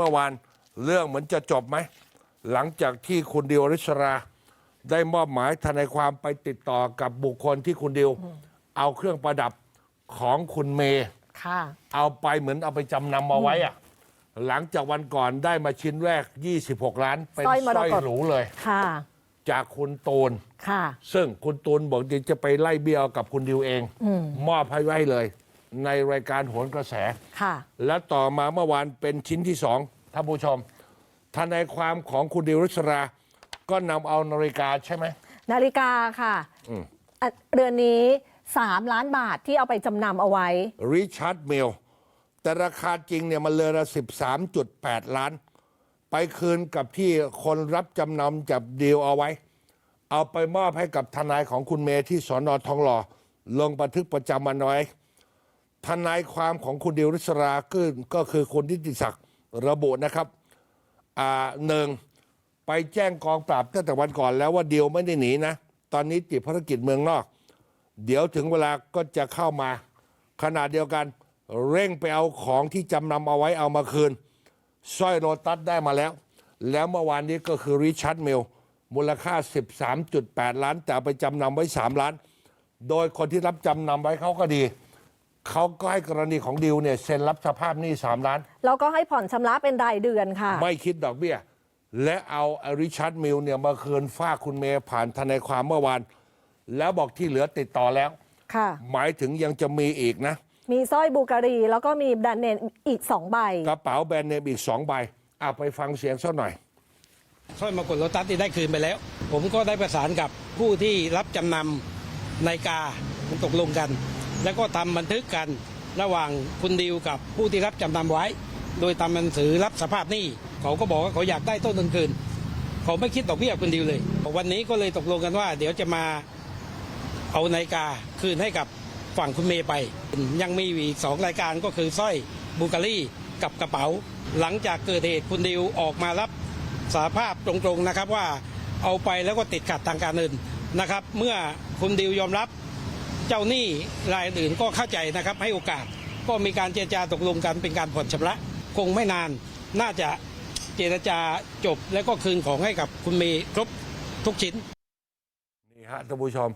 เมื่อวาน เรื่องเหมือนจะจบไหม หลังจากที่คุณดิวอริศรา ได้มอบหมายทนายความไปติดต่อกับบุคคลที่คุณดิว เอาเครื่องประดับของคุณเมย์ค่ะ เอาไปเหมือนเอาไปจำนำเอาไว้อะหลังจากวันก่อนได้มาชิ้นแรก 26 ล้าน เป็นสร้อยมรกต สร้อยหรูเลย ค่ะ จากคุณตูน ค่ะ ซึ่งคุณตูนบอกจะไปไล่เบี้ยกับคุณดิวเอง มอบให้ไว้เลย ในรายการโหนกระแส ค่ะ และต่อมาเมื่อวานเป็นชิ้นที่สองท่านผู้ชมทนายความของคุณดิวริศรา ก็นำเอานาฬิกาใช่ไหม นาฬิกาค่ะอืมอะ เรือนนี้ 3 ล้านบาทที่เอาไปจำนำเอาไว้ ริชาร์ดเมล แต่ราคาจริงเนี่ยมันเลยละ13.8 ล้าน ไปคืนกับที่คนรับจำนำจับดีลเอาไว้ เอาไปมอบให้กับทนายของคุณเมย์ที่สอนอทองหล่อลงบันทึกประจำวันไว้ ทนายความของคุณเดิวริศราก็ก็คือคุณทิติศักดิ์ระบุนะครับอ่าหนึ่งไปแจ้งกองปราบตั้งแต่วันก่อนแล้วว่าเดียวไม่ได้หนีนะ ตอนนี้ติดภารกิจเมืองนอก เดี๋ยวถึงเวลาก็จะเข้ามา ขณะเดียวกัน เร่งไปเอาของที่จำนำเอาไว้เอามาคืนสร้อยโรตัสได้มาแล้ว แล้วเมื่อวานนี้ก็คือริชาร์ดเมลมูลค่า 13.8 ล้าน แต่ไปจำนำไว้ 3 ล้าน โดยคนที่รับจำนำไว้เขาก็ดี เขาก็ให้กรณีของดิวเนี่ยเซ็นรับสภาพหนี้3ล้าน แล้วก็ให้ผ่อนชำระเป็นรายเดือนค่ะ ไม่คิดดอกเบี้ย และเอาริชาร์ดมิลเนี่ยมาคืนฝ้ากคุณเมย์ผ่านทนายความเมื่อวาน แล้วบอกที่เหลือติดต่อแล้ว ค่ะ หมายถึงยังจะมีอีกนะ มีสร้อยบูการี แล้วก็มีแบรนด์เนมอีก 2 ใบ กระเป๋าแบรนด์เนมอีกสองใบเอาไปฟังเสียงสักหน่อย สร้อยมงกุฎโลตัสที่ได้คืนไปแล้ว ผมก็ได้ประสานกับผู้ที่รับจำนำนาฬิกาตกลงกัน แล้วก็ทำบันทึกกันระหว่างคุณดิวกับผู้ที่รับจำนำไว้ โดยทำหนังสือรับสภาพหนี้เขาก็บอกว่าเขาอยากได้ต้นทุนคืนเขาไม่คิดดอกเบี้ยคุณดิวเลย วันนี้ก็เลยตกลงกันว่า เดี๋ยวจะมาเอานาฬิกาคืนให้กับฝั่งคุณเมย์ไป ยังมีอีกสองรายการก็คือสร้อยบูการีกับกระเป๋า หลังจากเกิดเหตุคุณดิวออกมารับสาภาพตรงๆนะครับว่าเอาไปแล้วก็ติดขัดทางการเงินนะครับ เมื่อคุณดิวยอมรับ เจ้าหนี้รายอื่นก็เข้าใจนะครับให้โอกาสก็มีการเจรจาตกลงกันเป็นการผ่อนชำระ คงไม่นานน่าจะเจรจาจบแล้วก็คืนของให้กับคุณเมย์ครบทุกชิ้น นี่ฮะท่านผู้ชม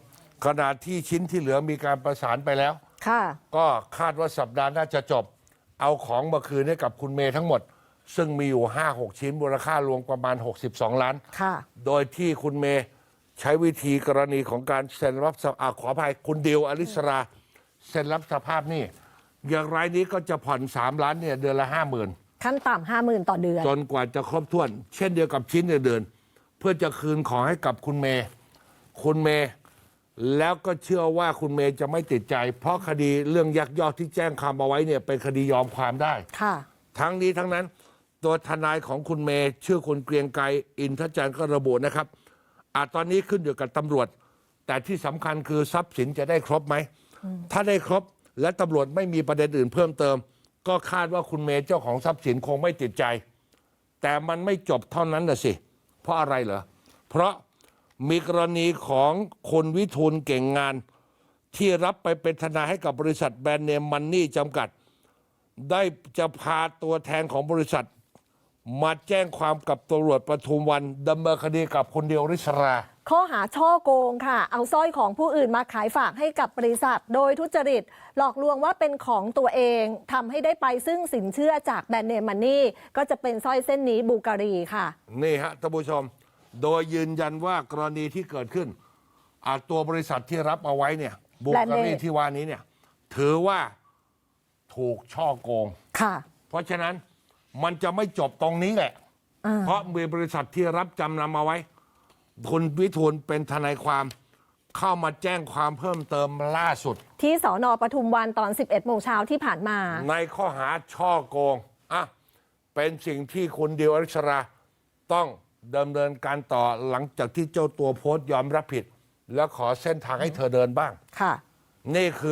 ขณะที่ชิ้นที่เหลือมีการประสานไปแล้ว ค่ะ ก็คาดว่าสัปดาห์หน่าจะจบ เอาของมาคืนให้กับคุณเมย์ทั้งหมด ซึ่งมีอยู่ 5-6 ชิ้นมูลค่ารวมประมาณ 62 ล้าน ค่ะ โดยที่คุณเมย์ ใช้วิธีกรณีของการเซ็นรับสอาขออภัยคุณดิวอลิสราเซ็นรับสภาพหนี่อย่างไรนี้ก็จะผ่อน 3 ล้านเนี่ยเดือนละ5 0,000ขั้นต่ำห้าหมื่นต่อเดือน จนกว่าจะครบถ้วน เช่นเดียวกับชิ้นอื่นๆเพื่อจะคืนของให้กับคุณเมย์คุณเมย์แล้วก็เชื่อว่าคุณเมย์จะไม่ติดใจ เพราะคดีเรื่องยักยอกที่แจ้งความเอาไว้เนี่ยเป็นคดียอมความได้ ค่ะ ทั้งนี้ทั้งนั้น ตัวทนายของคุณเมย์ชื่อคุณเกรียงไกรอินทจันทร์ก็ระบุนะครับ อาตอนนี้ขึ้นอยู่กับตำรวจ แต่ที่สำคัญคือทรัพย์สินจะได้ครบไหม ถ้าได้ครบและตำรวจไม่มีประเด็นอื่นเพิ่มเติม ก็คาดว่าคุณเมย์เจ้าของทรัพย์สินคงไม่ติดใจ แต่มันไม่จบเท่านั้นนะสิ เพราะอะไรเหรอ เพราะมีกรณีของคนวิทูลเก่งงาน ที่รับไปเป็นทนายให้กับบริษัทแบรนด์เนมมันนี่จำกัด ได้จะพาตัวแทนของบริษัท มาแจ้งความกับตำรวจปทุมวันดำเนินคดีกับคนเดียวริศรา ข้อหาช่อโกงค่ะ เอาสร้อยของผู้อื่นมาขายฝากให้กับบริษัท โดยทุจริต หลอกลวงว่าเป็นของตัวเองทำให้ได้ไปซึ่งสินเชื่อจากแบรนด์เนมมันนี่ ก็จะเป็นสร้อยเส้นนี้บูการีค่ะ นี่ฮะท่านผู้ชม โดยยืนยันว่ากรณีที่เกิดขึ้นอาตัวบริษัทที่รับเอาไว้เนี่ยบุแบรนด์กเนมรีที่ว่านี้เนี่ย ถือว่าถูกช่อโกง ค่ะ เพราะฉะนั้น มันจะไม่จบตรงนี้แหละอ่าเพราะมีบริษัทที่รับจำนำเอาไว้ คุณวิทูลเป็นทนายความเข้ามาแจ้งความเพิ่มเติมล่าสุด ที่สอนอปทุมวันตอน 11โมงเช้าที่ผ่านมา ในข้อหาช่อโกงอะเป็นสิ่งที่คุณดิวอริชราต้องดำเนินการต่อหลังจากที่เจ้าตัวโพสต์ยอมรับผิด แล้วขอเส้นทางให้เธอเดินบ้าง ค่ะ นี่คือ